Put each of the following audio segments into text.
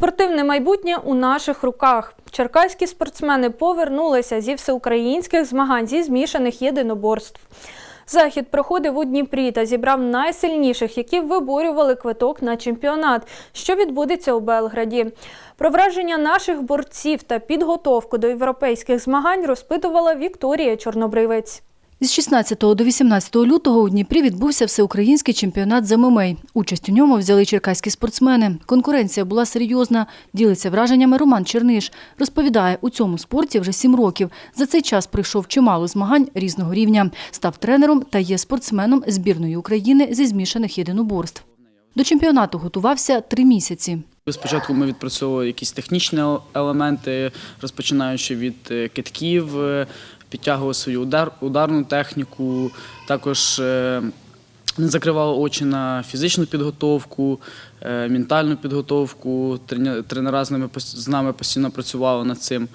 Спортивне майбутнє у наших руках. Черкаські спортсмени повернулися зі всеукраїнських змагань зі змішаних єдиноборств. Захід проходив у Дніпрі та зібрав найсильніших, які виборювали квиток на чемпіонат, що відбудеться у Белграді. Про враження наших борців та підготовку до європейських змагань розпитувала Вікторія Чорнобривець. З 16 до 18 лютого у Дніпрі відбувся всеукраїнський чемпіонат з ММА. Участь у ньому взяли черкаські спортсмени. Конкуренція була серйозна. Ділиться враженнями Роман Черниш. Розповідає, у цьому спорті вже сім років. За цей час пройшов чимало змагань різного рівня. Став тренером та є спортсменом збірної України зі змішаних єдиноборств. До чемпіонату готувався три місяці. Спочатку ми відпрацьовували якісь технічні елементи, розпочинаючи від е, китків, підтягували свою удар, ударну техніку, також е, не закривали очі на фізичну підготовку, е, ментальну підготовку. Тренера з нами, пос- з нами постійно працювали над цим.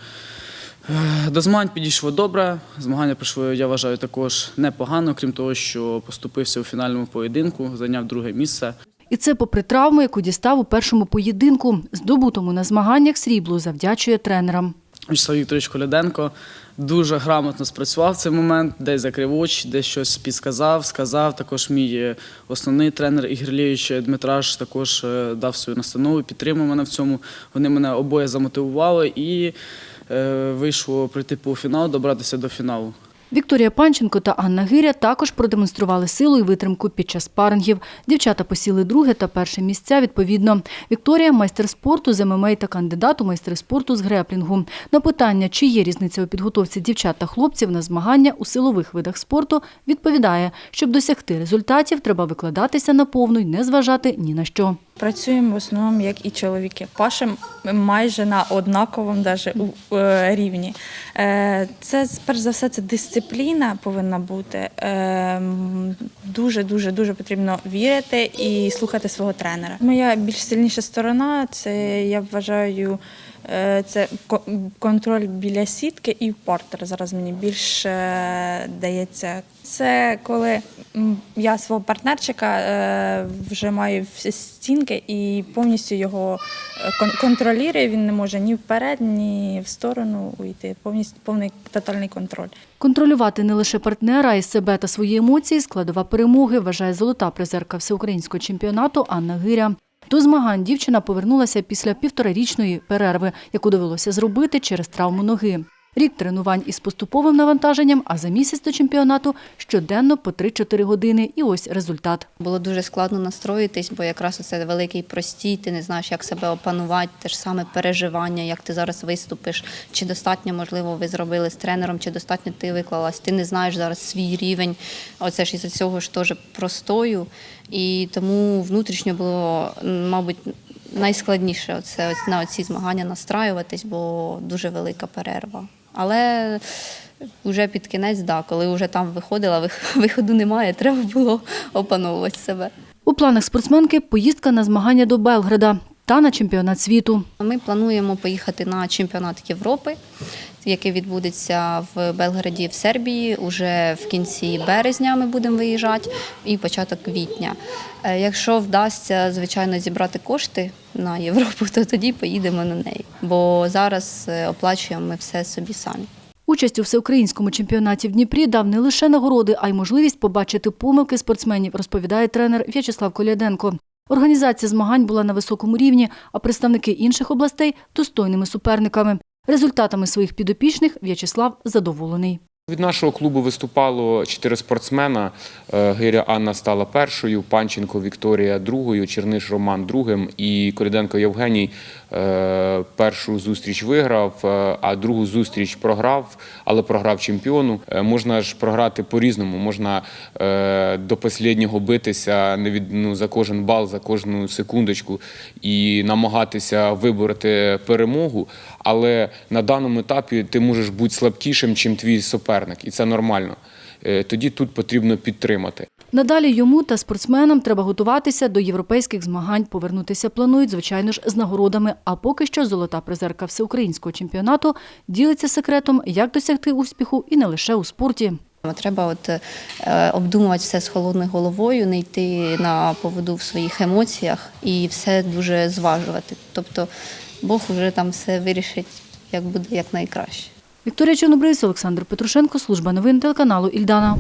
Е, До змагань підійшло добре. Змагання пройшли, я вважаю, також непогано, крім того, що поступився у фінальному поєдинку, зайняв друге місце. І це попри травму, яку дістав у першому поєдинку. Здобутому на змаганнях сріблу завдячує тренерам. Вячеслав Вікторович Коляденко дуже грамотно спрацював цей момент, десь закрив очі, десь щось підсказав, сказав. Також мій е, основний тренер Ігор Лєвич Дмитраш також е, дав свою настанову, підтримав мене в цьому. Вони мене обоє замотивували і вийшло вийшло пройти півфінал, добратися до фіналу. Вікторія Панченко та Анна Гиря також продемонстрували силу і витримку під час спарингів. Дівчата посіли друге та перше місця відповідно. Вікторія – майстер спорту з ММА та кандидат у майстри спорту з греплінгу. На питання, чи є різниця у підготовці дівчат та хлопців на змагання у силових видах спорту, відповідає, щоб досягти результатів, треба викладатися на повну й не зважати ні на що. Працюємо в основному як і чоловіки. Пашем майже на однаковому даже, у- е, рівні. Е, Це перш за все це дисципліна повинна бути. Е, Дуже дуже дуже потрібно вірити і слухати свого тренера. Моя більш сильніша сторона це я вважаю. Е, Це контроль біля сітки і партер. Зараз мені більше дається. Це коли я свого партнерчика е, вже маю всі стінки і повністю його е, контролює. Він не може ні вперед, ні в сторону уйти. Повністю повний тотальний контроль. Контролювати не лише партнера, а й себе та свої емоції – складова перемоги, вважає золота призерка всеукраїнського чемпіонату Анна Гиря. До змагань дівчина повернулася після півторарічної перерви, яку довелося зробити через травму ноги. Рік тренувань із поступовим навантаженням, а за місяць до чемпіонату щоденно по 3-4 години. І ось результат. Було дуже складно настроїтись, бо якраз це великий простій, ти не знаєш, як себе опанувати, те ж саме переживання, як ти зараз виступиш, чи достатньо, можливо, ви зробили з тренером, чи достатньо ти виклалась. Ти не знаєш зараз свій рівень. Оце ж із цього ж теж простою. І тому внутрішньо було, мабуть, найскладніше оце, на ці змагання настраюватись, бо дуже велика перерва. Але вже під кінець, да, коли вже там виходила, виходу немає, треба було опановувати себе. У планах спортсменки – поїздка на змагання до Белграда та на чемпіонат світу. Ми плануємо поїхати на чемпіонат Європи, який відбудеться в Белграді в Сербії. Уже в кінці березня ми будемо виїжджати і початок квітня. Е, Якщо вдасться, звичайно, зібрати кошти на Європу, то тоді поїдемо на неї. Бо зараз е, оплачуємо ми все собі самі. Участь у всеукраїнському чемпіонаті в Дніпрі дав не лише нагороди, а й можливість побачити помилки спортсменів, розповідає тренер В'ячеслав Коляденко. Організація змагань була на високому рівні, а представники інших областей – достойними суперниками. Результатами своїх підопічних В'ячеслав задоволений. Від нашого клубу виступало чотири спортсмена. Е, Гиря Анна стала першою, Панченко Вікторія другою, Черниш Роман другим і Коріденко Євгеній е, першу зустріч виграв, е, а другу зустріч програв, але програв чемпіону. Можна ж програти по-різному, можна до останнього битися не від, ну, за кожен бал, за кожну секундочку і намагатися вибороти перемогу. Але на даному етапі ти можеш бути слабкішим, чим твій суперник, і це нормально. Е, Тоді тут потрібно підтримати. Надалі йому та спортсменам треба готуватися до європейських змагань. Повернутися планують, звичайно ж, з нагородами. А поки що золота призерка всеукраїнського чемпіонату ділиться секретом, як досягти успіху і не лише у спорті. Треба от е, обдумувати все з холодною головою, не йти на поводу в своїх емоціях і все дуже зважувати. Тобто Бог вже там все вирішить, як буде як найкраще. Вікторія Чорнобривець, Олександр Петрушенко, служба новин телеканалу Ільдана.